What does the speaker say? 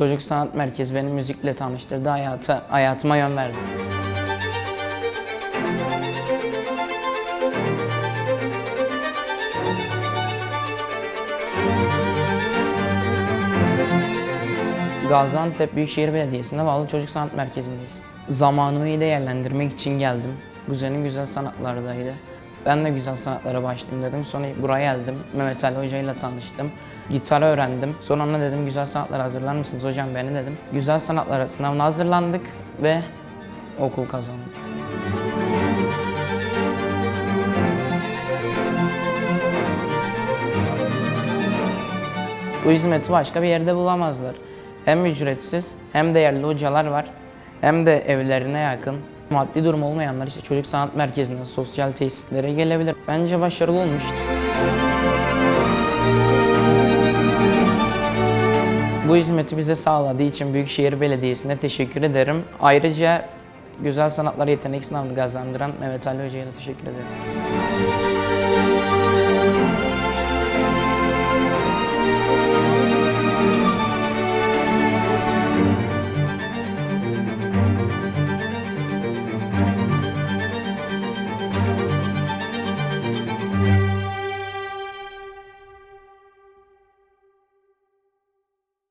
Çocuk Sanat Merkezi beni müzikle tanıştırdı, hayata, hayatıma yön verdi. Gaziantep Büyükşehir Belediyesi'nde bağlı Çocuk Sanat Merkezi'ndeyiz. Zamanımı iyi değerlendirmek için geldim. Kuzenim güzel sanatlardaydı. Ben de güzel sanatlara başlayayım dedim. Sonra buraya geldim. Mehmet Ali Hoca ile tanıştım. Gitar öğrendim. Sonra ona dedim güzel sanatlara hazırlar mısınız hocam beni dedim. Güzel sanatlara sınavına hazırlandık ve okul kazandık. Bu hizmeti başka bir yerde bulamazlar. Hem ücretsiz hem değerli hocalar var. Hem de evlerine yakın. Maddi durum olmayanlar işte çocuk sanat merkezine, sosyal tesislere gelebilir. Bence başarılı olmuş. Bu hizmeti bize sağladığı için Büyükşehir Belediyesi'ne teşekkür ederim. Ayrıca Güzel Sanatlar Yetenek Sınavını kazandıran Mehmet Ali Hoca'ya da teşekkür ederim.